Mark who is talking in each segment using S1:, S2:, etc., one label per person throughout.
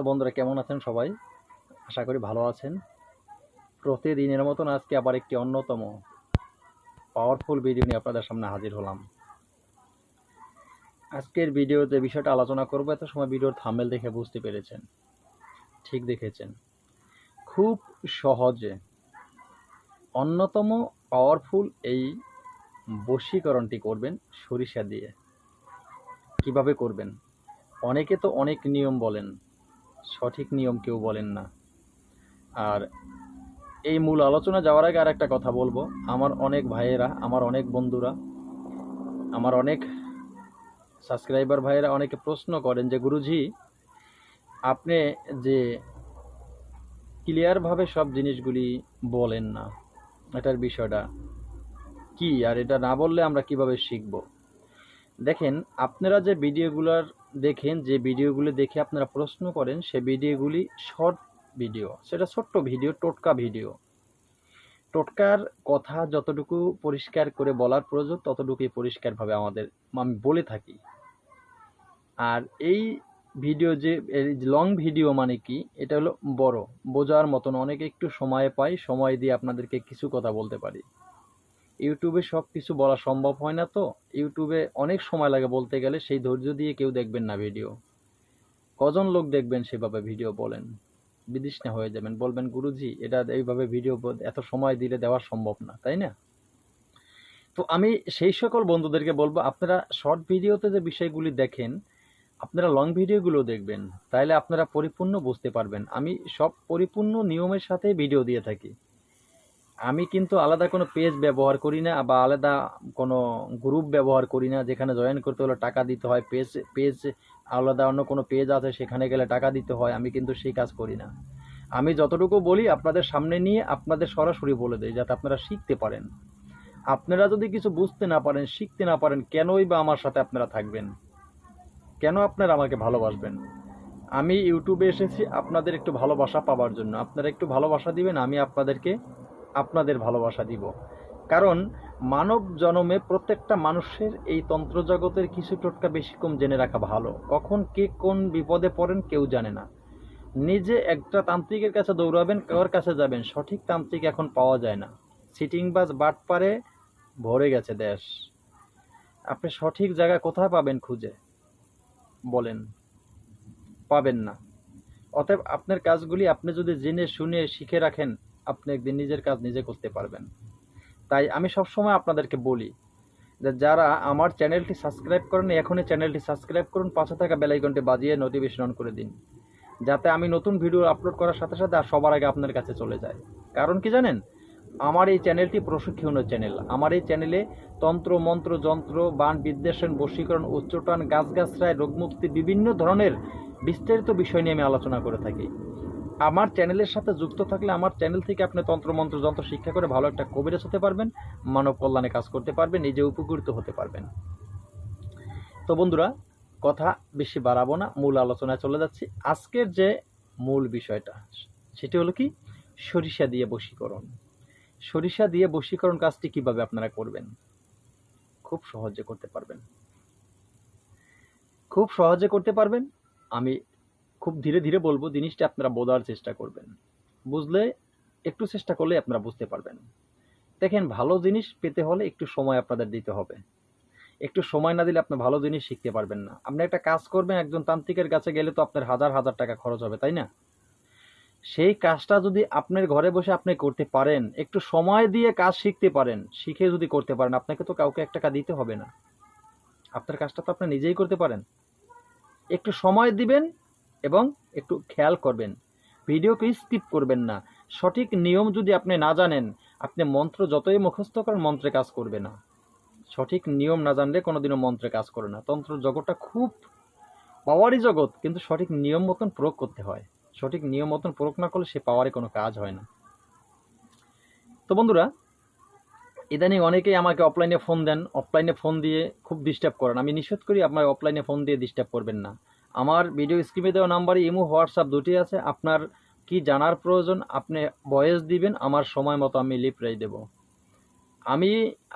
S1: তো বন্ধুরা, কেমন আছেন সবাই? আশা করি ভালো আছেন। প্রতিদিনের মতন আজকে আবার একটি অন্যতম পাওয়ারফুল ভিডিও নিয়ে আপনাদের সামনে হাজির হলাম। আজকের ভিডিওতে বিষয়টা আলোচনা করব, এত সময় ভিডিওর থামেল দেখে বুঝতে পেরেছেন, ঠিক দেখেছেন। খুব সহজে অন্যতম পাওয়ারফুল এই বশীকরণটি করবেন সরিষা দিয়ে। কীভাবে করবেন? অনেকে তো অনেক নিয়ম বলেন সঠিক নিয়ম কেউ বলেন না। আর এই মূল আলোচনা যাওয়ার আগে আর একটা কথা বলব। আমার অনেক ভাইয়েরা, আমার অনেক বন্ধুরা, আমার অনেক সাবস্ক্রাইবার ভাইয়েরা অনেকে প্রশ্ন করেন যে, গুরুজি, আপনি যে ক্লিয়ারভাবে সব জিনিসগুলি বলেন না, এটার বিষয়টা কি? আর এটা না বললে আমরা কীভাবে শিখব? দেখেন, আপনারা যে ভিডিওগুলোর দেখেন যে ভিডিওগুলো দেখে আপনারা প্রশ্ন করেন, সে ভিডিওগুলি শর্ট ভিডিও, সেটা ছোট্ট ভিডিও, টোটকা ভিডিও। টোটকার কথা যতটুকু পরিষ্কার করে বলার প্রয়োজন, ততটুকুই পরিষ্কারভাবে আমাদের, আমি বলে থাকি। আর এই ভিডিও যে লং ভিডিও মানে কি? এটা হলো বড়, বোঝার মতন অনেকে একটু সময় পাই, সময় দিয়ে আপনাদেরকে কিছু কথা বলতে পারি। ইউটিউবে সব কিছু বলা সম্ভব হয় না তো? ইউটিউবে অনেক সময় লাগে বলতে গেলে, সেই ধৈর্য দিয়ে কেউ দেখবেন না ভিডিও। কজন লোক দেখবেন সেভাবে ভিডিও বলেন? বিদিষ্ণা হয়ে যাবেন। বলবেন, গুরুজি, এটা এইভাবে ভিডিও এত সময় দিলে দেওয়া সম্ভব না। তাই না? তো আমি সেই সকল বন্ধুদেরকে বলব, আপনারা শর্ট ভিডিওতে যে বিষয়গুলি দেখেন, আপনারা লং ভিডিওগুলো দেখবেন। তাহলে আপনারা পরিপূর্ণ বুঝতে পারবেন। আমি সব পরিপূর্ণ নিয়মের সাথে ভিডিও দিয়ে থাকি। আমি কিন্তু আলাদা কোনো পেজ ব্যবহার করি না বা আলাদা কোনো গ্রুপ ব্যবহার করি না, যেখানে জয়েন করতে হলে টাকা দিতে হয়। পেজ পেজ আলাদা অন্য কোনো পেজ আছে, সেখানে গেলে টাকা দিতে হয়। আমি কিন্তু সেই কাজ করি না। আমি যতটুকু বলি আপনাদের সামনে নিয়ে আপনাদের সরাসরি বলে দেয় যাতে আপনারা শিখতে পারেন। আপনারা যদি কিছু বুঝতে না পারেন, শিখতে না পারেন, কেনই বা আমার সাথে আপনারা থাকবেন? কেন আপনারা আমাকে ভালোবাসবেন? আমি ইউটিউবে এসেছি আপনাদের একটু ভালোবাসা পাওয়ার জন্য। আপনারা একটু ভালোবাসা দিবেন, আমি আপনাদেরকে আপনাদের ভালোবাসা দিব। কারণ মানব জনমে প্রত্যেকটা মানুষের এই তন্ত্র জগতের কিছু টোটকা বেশি কম জেনে রাখা ভালো। কখন কে কোন বিপদে পড়েন কেউ জানে না। নিজে একটা তান্ত্রিকের কাছে দৌড়াবেন, কার কাছে যাবেন, সঠিক তান্ত্রিক এখন পাওয়া যায় না। সিটিং বাস বাট পারে, ভরে গেছে দেশ। আপনি সঠিক জায়গা কোথায় পাবেন খুঁজে? বলেন। পাবেন না। অতএব আপনার কাজগুলি আপনি যদি জেনে শুনে শিখে রাখেন আপনি একদিন নিজের কাজ নিজে করতে পারবেন। তাই আমি সবসময় আপনাদেরকে বলি যে যারা আমার চ্যানেলটি সাবস্ক্রাইব করেন এখনই চ্যানেলটি সাবস্ক্রাইব করুন, পাশে থাকা বেলাইকনটি বাজিয়ে নোটিফিকেশন অন করে দিন। যাতে আমি নতুন ভিডিও আপলোড করার সাথে সাথে আর সবার আগে আপনার কাছে চলে যায়। কারণ কি জানেন? আমার এই চ্যানেলটি প্রশিক্ষণের চ্যানেল। আমার এই চ্যানেলে তন্ত্র, মন্ত্র, যন্ত্র, বান, বিদ্বেষণ, বশীকরণ উচ্চটান গাছগাছরায় রোগমুক্তি, বিভিন্ন ধরনের বিস্তারিত বিষয় নিয়ে আমি আলোচনা করে থাকি। আমার চ্যানেলের সাথে যুক্ত থাকলে আমার চ্যানেল থেকে আপনি তন্ত্রমন্ত্র, যন্ত্র শিক্ষা করে ভালো একটা কবিরাজ হতে পারবেন, মানব কল্যাণে কাজ করতে পারবেন, নিজে উপকৃত হতে পারবেন। তো বন্ধুরা, কথা বেশি বাড়াবো না, মূল আলোচনায় চলে যাচ্ছি। আজকের যে মূল বিষয়টা, সেটি হলো কি? সরিষা দিয়ে বশীকরণ। সরিষা দিয়ে বশীকরণ কাজটি কীভাবে আপনারা করবেন? খুব সহজে করতে পারবেন। খুব সহজে করতে পারবেন, আমি খুব ধীরে ধীরে বলব, জিনিসটা আপনারা বোঝার চেষ্টা করবেন। বুঝলে, একটু চেষ্টা করলে আপনারা বুঝতে পারবেন। দেখেন, ভালো জিনিস পেতে হলে একটু সময় আপনাদের দিতে হবে। একটু সময় না দিলে আপনি ভালো জিনিস শিখতে পারবেন না। আপনি একটা কাজ করবেন, একজন তান্ত্রিকের কাছে গেলে তো আপনার হাজার হাজার টাকা খরচ হবে, তাই না? সেই কাজটা যদি আপনার ঘরে বসে আপনি করতে পারেন, একটু সময় দিয়ে কাজ শিখতে পারেন, শিখে যদি করতে পারেন, আপনাকে তো কাউকে এক টাকা দিতে হবে না। আপনার কাজটা তো আপনি নিজেই করতে পারেন। একটু সময় দিবেন এবং একটু খেয়াল করবেন। ভিডিওকে স্কিপ করবেন না। সঠিক নিয়ম যদি আপনি না জানেন, আপনি মন্ত্র যতই মুখস্থ করেন, মন্ত্রে কাজ করবে না। সঠিক নিয়ম না জানলে কোনোদিনও মন্ত্রে কাজ করে না। তন্ত্র জগৎটা খুব পাওয়ারই জগৎ, কিন্তু সঠিক নিয়ম মতন প্রয়োগ করতে হয়। সঠিক নিয়ম মতন প্রয়োগ না করলে সে পাওয়ারে কোনো কাজ হয় না। তো বন্ধুরা, ইদানিং অনেকেই আমাকে অফলাইনে ফোন দেন। অফলাইনে ফোন দিয়ে খুব ডিস্টার্ব করেন। আমি নিষেধ করি আপনার অফলাইনে ফোন দিয়ে ডিস্টার্ব করবেন না। আমার ভিডিও স্ক্রিনে দেওয়া নাম্বারে ইমো হোয়াটসঅ্যাপ দুটি আছে। আপনার কি জানার প্রয়োজন, আপনি ভয়েস দিবেন, আমার সময় মতো আমি রিপ্লাই দেব। আমি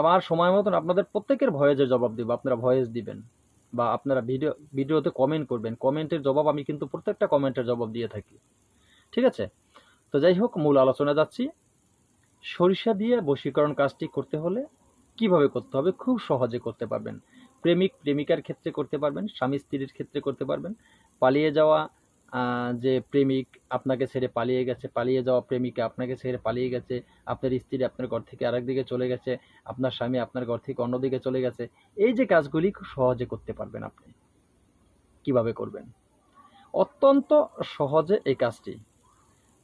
S1: আমার সময় মতন আপনাদের প্রত্যেকের ভয়েসের জবাব দেবো, আপনারা ভয়েস দিবেন বা আপনারা ভিডিও ভিডিওতে কমেন্ট করবেন। কমেন্টের জবাব আমি কিন্তু প্রত্যেকটা কমেন্টের জবাব দিয়ে থাকি। ঠিক আছে? তো যাই হোক, মূল আলোচনা যাচ্ছি। সরিষা দিয়ে বশীকরণ কাজটি করতে হলে কীভাবে করতে হবে? খুব সহজে করতে পারবেন। প্রেমিক, প্রেমিকার ক্ষেত্রে করতে পারবেন, স্বামী স্ত্রীর ক্ষেত্রে করতে পারবেন। পালিয়ে যাওয়া যে প্রেমিক আপনাকে ছেড়ে পালিয়ে গেছে, পালিয়ে যাওয়া প্রেমিকা আপনাকে ছেড়ে পালিয়ে গেছে, আপনার স্ত্রী আপনার ঘর থেকে আরেক দিকে চলে গেছে, আপনার স্বামী আপনার ঘর থেকে অন্যদিকে চলে গেছে, এই যে কাজগুলি খুব সহজে করতে পারবেন আপনি। কীভাবে করবেন? অত্যন্ত সহজে এই কাজটি।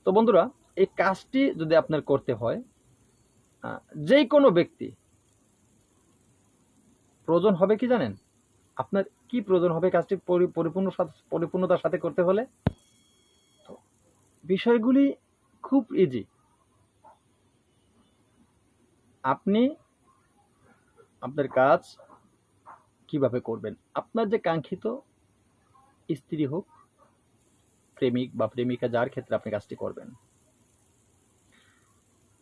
S1: তো বন্ধুরা, এই কাজটি যদি আপনার করতে হয় যে কোনো ব্যক্তি প্রয়োজন হবে কি জানেন? আপনার কি প্রয়োজন হবে কাজটি পরি- পরিপূর্ণ পরিপূর্ণতার সাথে করতে হলে? তো বিষয়গুলি খুব ইজি আপনি আপনার কাজ কীভাবে করবেন? আপনার যে কাঙ্ক্ষিত স্ত্রী হোক, প্রেমিক বা প্রেমিকা, যার ক্ষেত্রে আপনি কাজটি করবেন।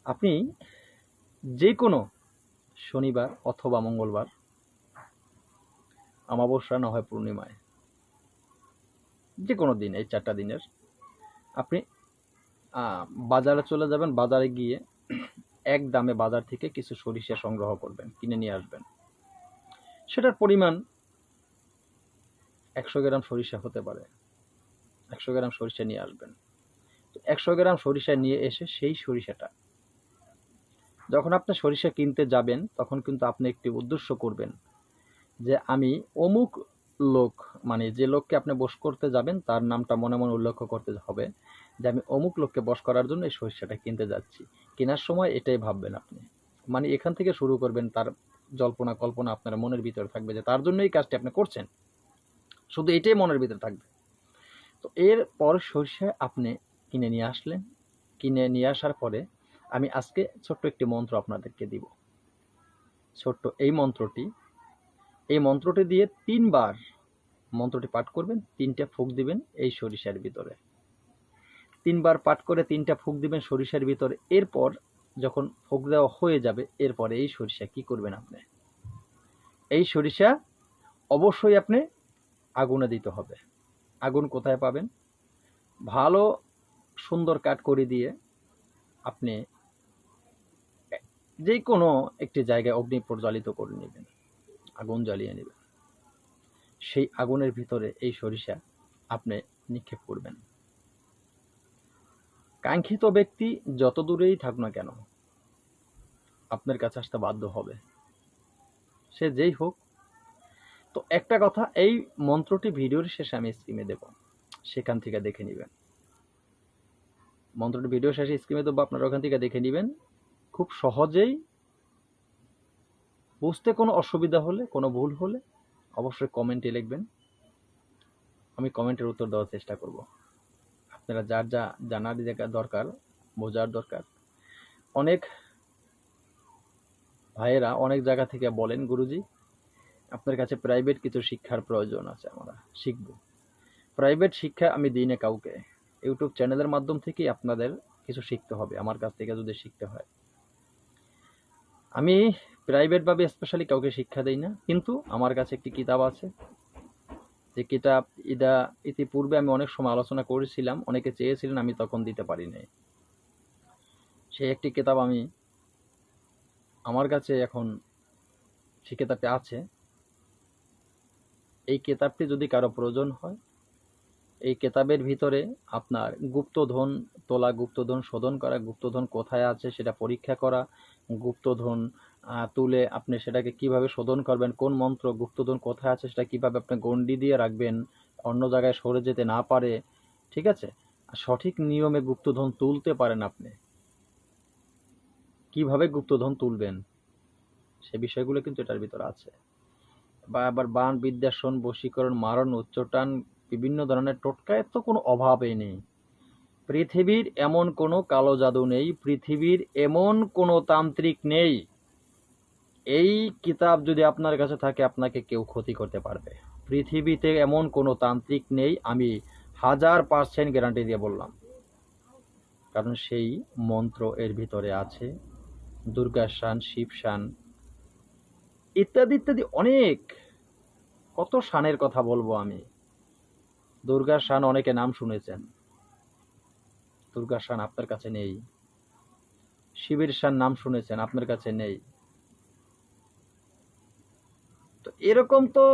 S1: আপনি যে কোনো শনিবার অথবা মঙ্গলবার অমাবস্যা না হয় পূর্ণিমায়। যে কোনো দিন, এই চারটা দিনের। আপনি বাজারে চলে যাবেন, বাজারে গিয়ে এক দামে বাজার থেকে কিছু সরিষা সংগ্রহ করবেন, কিনে নিয়ে আসবেন। সেটার পরিমাণ একশো গ্রাম সরিষা হতে পারে। একশো গ্রাম সরিষা নিয়ে আসবেন। একশো গ্রাম সরিষা নিয়ে এসে সেই সরিষাটা, যখন আপনি সরিষা কিনতে যাবেন, তখন কিন্তু আপনি একটি উদ্দেশ্য করবেন যে আমি অমুক লোক মানে যে লোককে আপনি বস করতে যাবেন, তার নামটা মনে মনে উল্লেখ করতে হবে যে আমি অমুক লোককে বস করার জন্য এই সরিষাটা কিনতে যাচ্ছি। কেনার সময় এটাই ভাববেন আপনি। মানে এখান থেকে শুরু করবেন, তার জল্পনা কল্পনা আপনার মনের ভিতরে থাকবে যে তার জন্য এই কাজটি আপনি করছেন। শুধু এটাই মনের ভিতরে থাকবে। তো এরপর সরিষা আপনি কিনে নিয়ে আসলেন। কিনে নিয়ে আসার পরে আমি আজকে ছোট্ট একটি মন্ত্র আপনাদেরকে দিব। ছোট্ট এই মন্ত্রটি এই মন্ত্রটি দিয়ে তিনবার মন্ত্রটি পাঠ করবেন, তিনটা ফুক দিবেন এই সরিষার ভিতরে। তিনবার পাঠ করে তিনটা ফুক দিবেন সরিষার ভিতরে, এরপর যখন ফুক দেওয়া হয়ে যাবে, এরপরে এই সরিষা কি করবেন আপনি? এই সরিষা অবশ্যই আপনি আগুনে দিতে হবে। আগুন কোথায় পাবেন? ভালো সুন্দর কাঠ করে দিয়ে আপনি যে কোনো একটি জায়গায় অগ্নি প্রজ্বালিত করে নেবেন। আগুন জ্বালিয়ে নেবেন। সেই আগুনের ভিতরে এই সরিষা আপনি নিক্ষেপ করবেন। কাঙ্ক্ষিত ব্যক্তি যত দূরেই থাক না কেন, আপনার কাছে আসতে বাধ্য হবে। সে যেই হোক। তো একটা কথা, এই মন্ত্রটি ভিডিওর শেষে আমি স্ক্রিমে দেব। সেখান থেকে দেখে নেবেন। মন্ত্রটি ভিডিও শেষে স্ক্রিমে দেবো, আপনারা ওখান থেকে দেখে নেবেন। খুব সহজেই বুঝতে কোনো অসুবিধা হলে, কোনো ভুল হলে অবশ্যই কমেন্টে লিখবেন। আমি কমেন্টের উত্তর দেওয়ার চেষ্টা করব। আপনারা যার যা জানার দরকার, বোঝার দরকার। অনেক ভাইয়েরা অনেক জায়গা থেকে বলেন, গুরুজি, আপনার কাছে প্রাইভেট কিছু শিক্ষার প্রয়োজন আছে, আমরা শিখব। প্রাইভেট শিক্ষা আমি দিই না কাউকে। ইউটিউব চ্যানেলের মাধ্যম থেকেই আপনাদের কিছু শিখতে হবে, আমার কাছ থেকে যদি শিখতে হয়। আমি প্রাইভেটভাবে স্পেশালি কাউকে শিক্ষা দেই না। কিন্তু আমার কাছে একটি কিতাব আছে। যে কিতাব ইদা ইতিপূর্বে আমি অনেক সময় আলোচনা করেছিলাম, অনেকে চেয়েছিলেন আমি তখন দিতে পারি নাই। সেই একটি কিতাব আমি আমার কাছে এখন সে কিতাবটি আছে। এই কিতাবটি যদি কারও প্রয়োজন হয়, এই কেতাবের ভিতরে আপনার গুপ্তধন তোলা, গুপ্তধন শোধন করা, গুপ্তধন কোথায় আছে সেটা পরীক্ষা করা, গুপ্তধন তুলে আপনি সেটাকে কীভাবে শোধন করবেন, কোন মন্ত্র, গুপ্তধন কোথায় আছে সেটা কীভাবে আপনি গণ্ডি দিয়ে রাখবেন, অন্য জায়গায় সরে যেতে না পারে, ঠিক আছে? সঠিক নিয়মে গুপ্তধন তুলতে পারেন আপনি। কীভাবে গুপ্তধন তুলবেন? সে বিষয়গুলো কিন্তু এটার ভিতরে আছে। বা আবার বান বিদ্যাসন বশীকরণ, মারণ, উচ্চটান, বিভিন্ন ধরনের টোটকায় তো কোনো অভাবই নেই। পৃথিবীর এমন কোনো কালো জাদু নেই, পৃথিবীর এমন কোনো তান্ত্রিক নেই এই কিতাব যদি আপনার কাছে থাকে, আপনাকে কেউ ক্ষতি করতে পারবে। পৃথিবীতে এমন কোনো তান্ত্রিক নেই, আমি হাজার পার্সেন্ট গ্যারান্টি দিয়ে বললাম। কারণ সেই মন্ত্র এর ভিতরে আছে, দুর্গা শান, শিব শান, ইত্যাদি ইত্যাদি অনেক। কত শানের কথা বলব আমি? দুর্গার শান অনেকে নাম শুনেছেন। দুর্গার শান আপনার কাছে নেই। শিবের শান নাম শুনেছেন, আপনার কাছে নেই। তো এরকম তো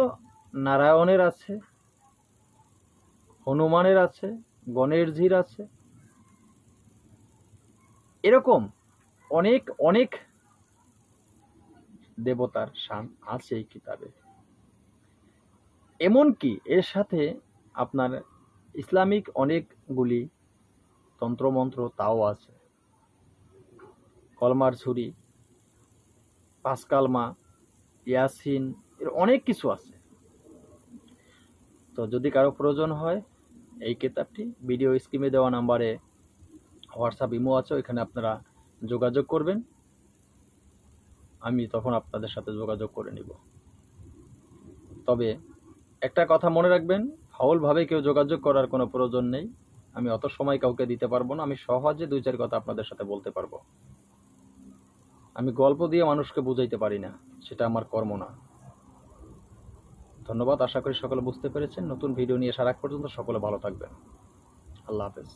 S1: নারায়ণের আছে, হনুমানের আছে, গণেশজির আছে। এরকম অনেক অনেক দেবতার শান আছে এই কিতাবে। এমনকি এর সাথে আপনার ইসলামিক অনেকগুলি তন্ত্রমন্ত্র তাও আছে। কলমার ছুরি পাসকালমা ইয়াসিন এর অনেক কিছু আছে। তো যদি কারও প্রয়োজন হয়, এই কিতাবটি ভিডিও স্ক্রিনে দেওয়া নাম্বারে হোয়াটসঅ্যাপ ইমো আছে, ওইখানে আপনারা যোগাযোগ করবেন। আমি তখন আপনাদের সাথে যোগাযোগ করে নিব। তবে একটা কথা মনে রাখবেন, ফাউলভাবে কেউ যোগাযোগ করার কোনো প্রয়োজন নেই। আমি অত সময় কাউকে দিতে পারব না, আমি সহজে দুই চার কথা আপনাদের সাথে বলতে পারব। আমি গল্প দিয়ে মানুষকে বুঝাইতে পারি না, সেটা আমার কর্ম না। ধন্যবাদ। আশা করি সকলে বুঝতে পেরেছেন। নতুন ভিডিও নিয়ে সারা পর্যন্ত সকলে ভালো থাকবেন। আল্লাহ হাফেজ।